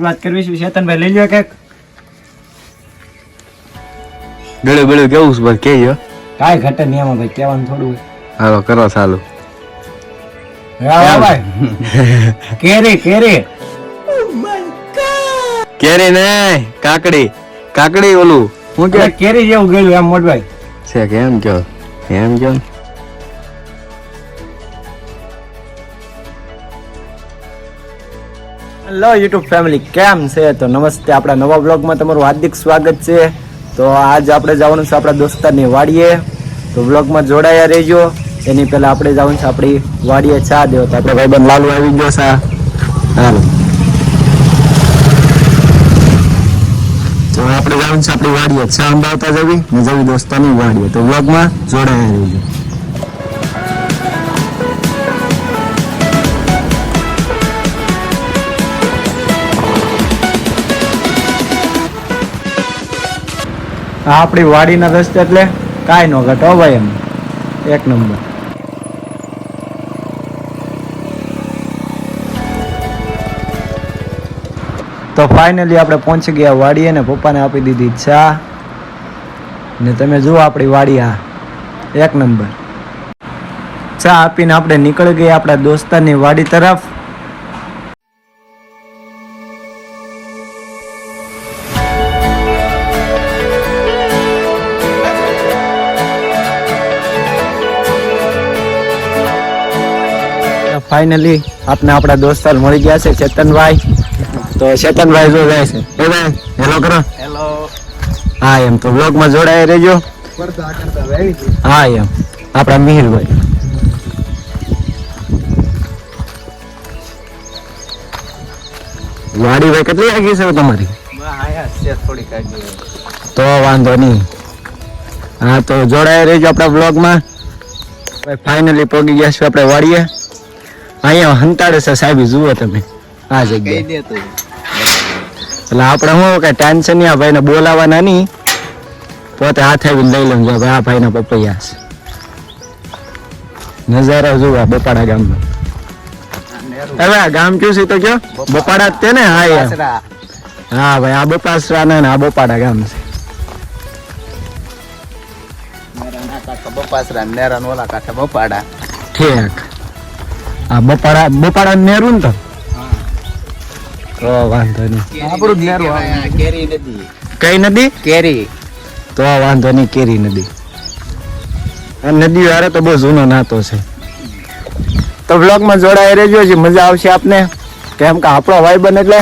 વાત કરવી છે ચેતનભાઈ લઈ લ્યો કેક ગળે ગળે કેવું છે બસ કેજો કાંઈ ઘટે નહીં ભાઈ કહેવાનું થોડું હાલો કરો ચાલુ. ભાઈ. કેરી કેરી. કેરી નહીં કાકડી. કાકડી ઓલું. હું કે? કેરી જેવું ગયું એમ મોટભાઈ. છે કે એમ કયો? એમ કયો? હેલો યુટ્યુબ ફેમિલી કેમ છે? તો નમસ્તે. આપણા નવા બ્લોગમાં તમારું હાર્દિક સ્વાગત છે. તો આજ આપણે જવાનું છે આપણા દોસ્તારની વાડીએ. તો બ્લોગમાં જોડાયા રહેજો. એની પહેલાં આપણે જવાનું છે આપણી વાડીએ ચા દેવો. તો આપણે ભાઈબંધ લાલુ આવી ગયો છે. હાલો. તો આપણે જવાનું છે આપણી વાડીએ. ચા અંબાવતા જવી ને જવી દોસ્તાની વાડીએ. તો વ્લોગમાં જોડાયા રહેજો. આપણી વાડીના રસ્તે એટલે કાંઈ ન ઘટો ભાઈ એમ. એક નંબર. તો ફાઇનલી આપણે પહોંચી ગયા વાડીએ ને પપ્પાને આપી દીધી ચા. ને તમે જુઓ આપણી વાડી આ. એક નંબર. ચા આપીને આપણે નીકળી ગયા આપણા દોસ્તારની વાડી તરફ. ફાઇનલી આપને આપણા દોસ્તાર મળી ગયા છે ચેતનભાઈ. તો ચેતનભાઈ જો જાય છે. એ ભાઈ હેલો કરો. હેલો હા એમ તો બ્લોગમાં જોડાઈ રહેજો. હા એમ. આપણા મિહિરભાઈ. વાડી ભાઈ કેટલી આગી છે તમારી? તો વાંધો નહીં. હા તો જોડાઈ રહેજો આપણા બ્લોગમાં ફાઇનલી પહોંચી ગયા છીએ આપણે વાડીએ. અહીંયા હંતાડે છે સાહેબ જુઓ તમે. આ જગ્યાએ. એટલે આપણે હું કે ટેન્શન નહીં આ ભાઈને બોલાવવાના નહીં. પોતે હાથે આવીને લઈ લઉં જો ભાઈ આ ભાઈના પપૈયા છે. નજારા જુઓ બપાડા ગામનો. હવે આ ગામ કયું છે તો કયો? બપાડા. જ તે ને? હા યાર હા ભાઈ આ બપાસરા ને આ બપાડા ગામ છે. બપાસરા નેરા ઓલા કાંઠા બપાડા. ઠીક. આ બપાડા બપાડા નેરુ ને તો? તો વાંધો નહીં. આપણું જ નેરું કેરી નદી. કઈ નદી? કેરી. તો વાંધો નહીં કેરી નદી. આ નદી વારે તો બહુ જૂનો નાતો છે. તો બ્લોગમાં જોડાઈ રહેજો છે મજા આવશે આપને. કેમ કે આપણો ભાઈબંધ એટલે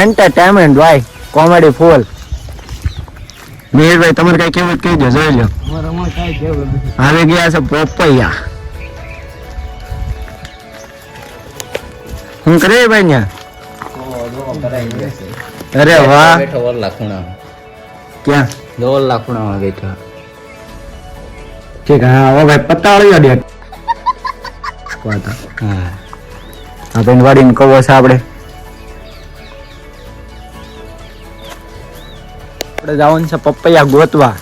એન્ટરટેનમેન્ટ ભાઈ કોમેડી ફૂલ મિહિરભાઈ તમારે કઈ કેવું કહી દો જોઈ લો. આવી ગયા છે પોપૈયા. હું કરે ભાઈ ને અરે વાહ. બેઠો ઓલા લાખુણા. ક્યાં? લોલ લાખુણા માં બેઠો. ઠીક હા હવે ભાઈ પતાળી અડે વાત હા. આ બેન વાડીને કવો છે આપણે આપણે જવાનું છે પપૈયા ગોતવા.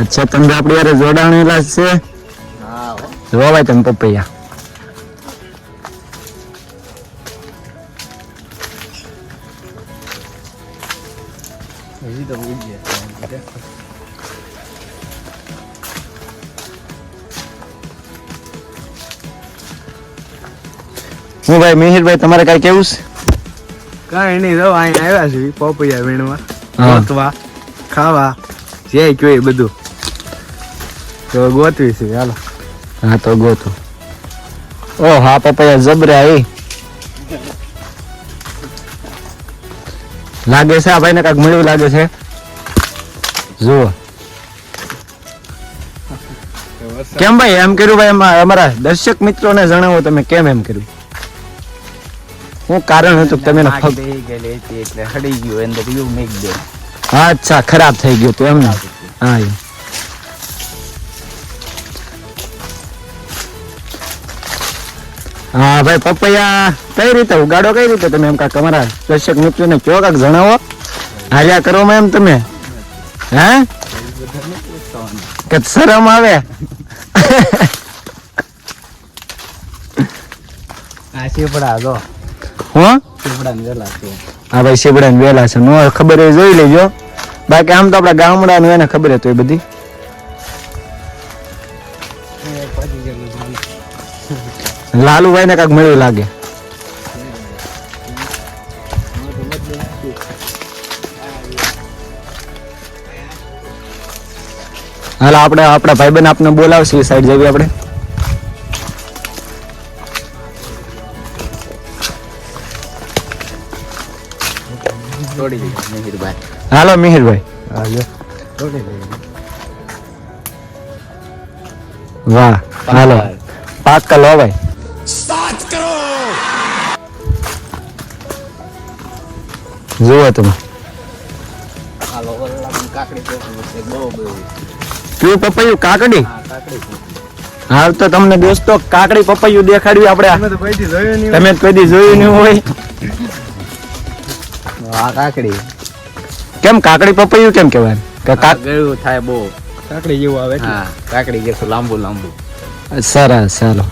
અચ્છા તમે આપણી યાર જોડાણેલા જ છે. જોવા ભાઈ તમે પપૈયા. હું ભાઈ મિહિરભાઈ તમારે કઈ કેવું છે? કઈ નહીં જો અહીં આવ્યા છે પોપૈયા વીણવા. ગોતવા ખાવા જે જોઈએ બધું. તો ગોતવી છે હાલો. હા તો ગોતો. ઓ હા પપૈયા જબરા એ. લાગે છે આ ભાઈને કાંઈક મળ્યું લાગે છે? જુઓ. કેમ ભાઈ? એમ કર્યું ભાઈ અમારા દર્શક મિત્રોને જણાવો તમે કેમ એમ કર્યું? શું કારણ હતું કે તમે હડી ગયું અંદર યુ મેક દે અચ્છા ખરાબ થઈ ગયું તું એમ ના હા હા ભાઈ પપૈયા કઈ રીતે ઉગાડો કઈ રીતે તમે એમ કાંક તમારા દર્શક મિત્રોને કયો કાંક જણાવો? હાલ્યા કરો માં એમ તમે. હે? કે શરમ આવે? આ જો. હું? વેલા છે. ભાઈ શીબડા ને વેલા છે. નો ખબર હોય જોઈ લેજો. બાકી આમ તો આપણા ગામડાનું એને ખબર હતી એ બધી. લાલુભાઈ ને કાંક મળ્યું લાગે. હાલો આપણે આપણા ભાઈબંધ આપને બોલાવશું એ સાઈડ જઈએ આપણે. હાલો મિહિરભાઈ. વાહ હાલો. પાક લો ભાઈ. જુઓ તમે. કયું પપૈયું? કાકડી? હાલ તો તમને દોસ્તો કાકડી પપૈયું દેખાડ્યું આપણે અમે તો કોઈથી જોયું નહીં તમે કોઈ દી જોયું નહીં હોય. આ કાકડી. કેમ કાકડી પપૈયું કેમ કહેવાય? કે કાક થાય બહુ. કાકડી જેવું આવે હા કાકડી કે લાંબુ લાંબુ. સરસ ચાલો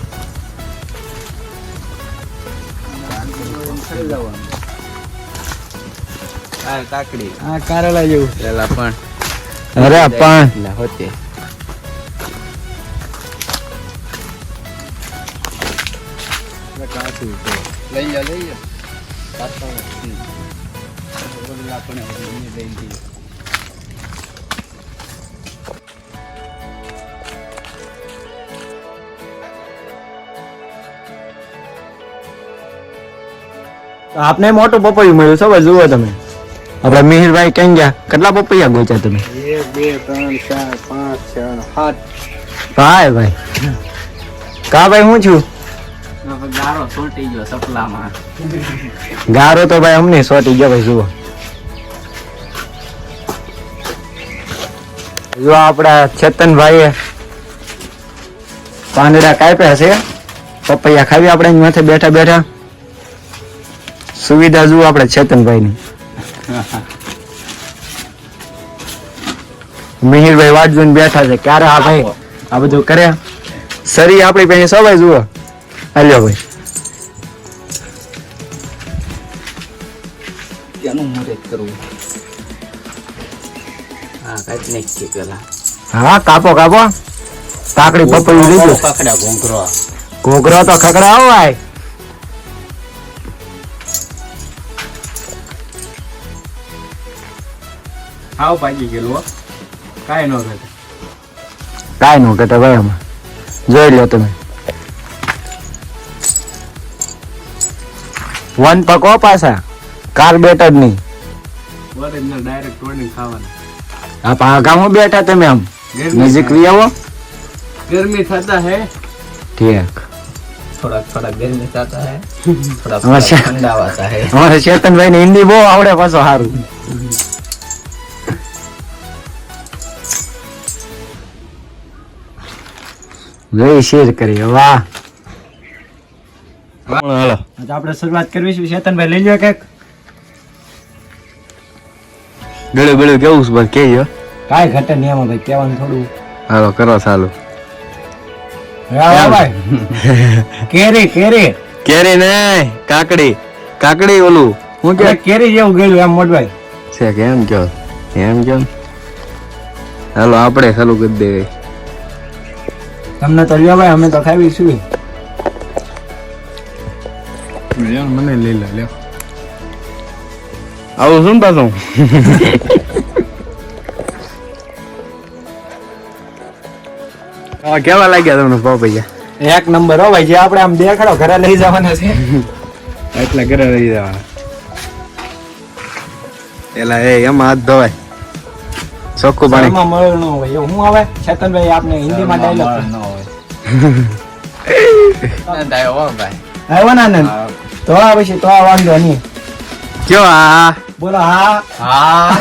આ કાકડી. આ કારેલા જેવું. પેલા પણ. અરે પણ. હોતે. લઈ લો લઈ લો. આપને મોટું પપૈયું મળ્યું સવારે જુઓ તમે. આપણે મિહિરભાઈ ક્યાં ગયા કેટલા પપૈયા ગોચ્યા તમે? એક બે ત્રણ ચાર પાંચ છ સાત. ભાઈ ભાઈ. કા ભાઈ હું છું? ગારો છૂટી ગયો સપલામાં. ગારો તો ભાઈ અમને સોટી ગયો ભાઈ જુઓ. જો આપડા ચેતનભાઈએ પાંદડા કાપ્યા છે પપૈયા ખાવી આપણે એની માથે બેઠા બેઠા. સુવિધા જુઓ આપણે ચેતનભાઈની મિહિરભાઈ વાટ જોઈને બેઠા છે. ક્યારે આ ભાઈ આ બધું કરે? સરી આપણી પાસે ભાઈ જુઓ. હાલ્યો ભાઈ. ત્યાંનું મુહૂર્ત કરવું. હા કાંઈક નાખીએ પેલા. હા કાપો કાપો. કાકડી પપૈયું લીધું કાકડા ઘૂંઘરો ઘોઘરો તો ખકડા હોય હાવ પાકી ગયેલું કાંઈ ન કહેતા કાંઈ ન કહેતા ભાઈ અમે જોઈ લો તમે. વન પકો પાછા. કાર્બેટર નહીં. ઓરિજિનલ ડાયરેક્ટ ટોર્નિંગ ખાવાના. હા પાગામાં બેઠા તમે આમ. નજીક લઈ આવો. ગરમી થતા હે. ઠીક. થોડા થોડા ગરમી થતા હે. થોડા ઠંડા વાતા હે. અમારે ચેતનભાઈ ને હિન્દી બહુ આવડે પાછો સારું. જોઈ શેર કરી વાહ. હાલો આપણે શરૂઆત કરવી છે ચેતનભાઈ લઈ લ્યો કંઈક ગળ્યું ગળ્યું કેવું છે બસ કેજો. કાંઈ ઘટે નહીં એમાં ભાઈ કહેવાનું થોડું. હાલો કરો ચાલુ. કેરી કેરી. કેરી નહીં કાકડી. કાકડી ઓલું. હું કે? કેરી જેવું ગયેલું એમ મોટભાઈ. છે કેમ કયો? એમ કયો? હાલો આપણે ચાલુ કરી દેવી. તમને તો ભાઈ અમે તો ખાવી છું મને લઈ લો લ્યો. આવું શું પાછું? હા કેવા લાગ્યા તમને પાપૈયા એક નંબર હો ભાઈ જે આપણે આમ દેખાડો ઘરે લઈ જવાના છે. એટલે ઘરે લઈ જવાના. એલા એ એમાં હાથ ધોવાય. ચોખ્ખું પાણી. મળ્યું ન હોય. હું હવે ચેતનભાઈ આપને હિન્દીમાં ડાયલોગ ન હોય. તો આ પછી તો આ વાંધો નહીં. કયો આ. બોલો હા. હા.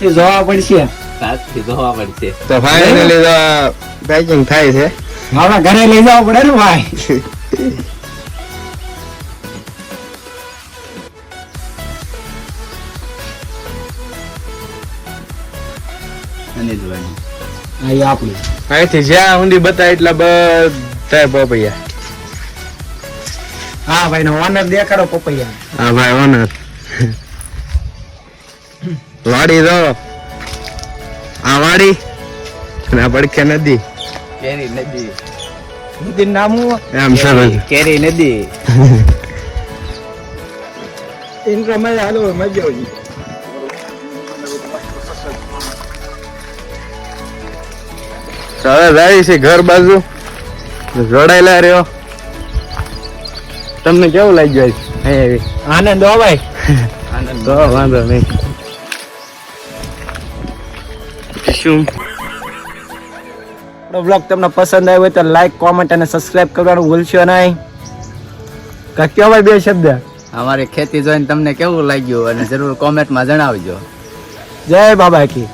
જોવા પડશે. જોવા પડશે. તો ફાઇનલી પેકિંગ થાય છે. હવે ઘરે લઈ જવા પડે ને ભાઈ. અને જોવાની. અહીં આપણે. અહીંથી જ્યાં ઊંડી બતાય એટલા બધા પપૈયા. હા ભાઈ નો ઓનર દેખાડો પપૈયા. હા ભાઈ ઓનર વાડી જો આ વાડી અને આ પડખે નદી. કેરી નદી. નદી નામ એમ કેરી નદી. ઇન્ટ્રો મજા હાલો મજા આવી. હવે જાય છે ઘર બાજુ. જોડાયેલા રહ્યો. તમને કેવું લાગ્યું આજ? આનંદ હો ભાઈ. આનંદ તો વાંધો નહીં. શું? બ્લોગ તમને પસંદ આવ્યો હોય તો લાઈક કોમેન્ટ અને સબસ્ક્રાઇબ કરવાનું ભૂલશો નહીં. કા કયો ભાઈ બે શબ્દ? અમારી ખેતી જોઈને તમને કેવું લાગ્યું અને જરૂર કોમેન્ટમાં જણાવજો. જય બાબા કી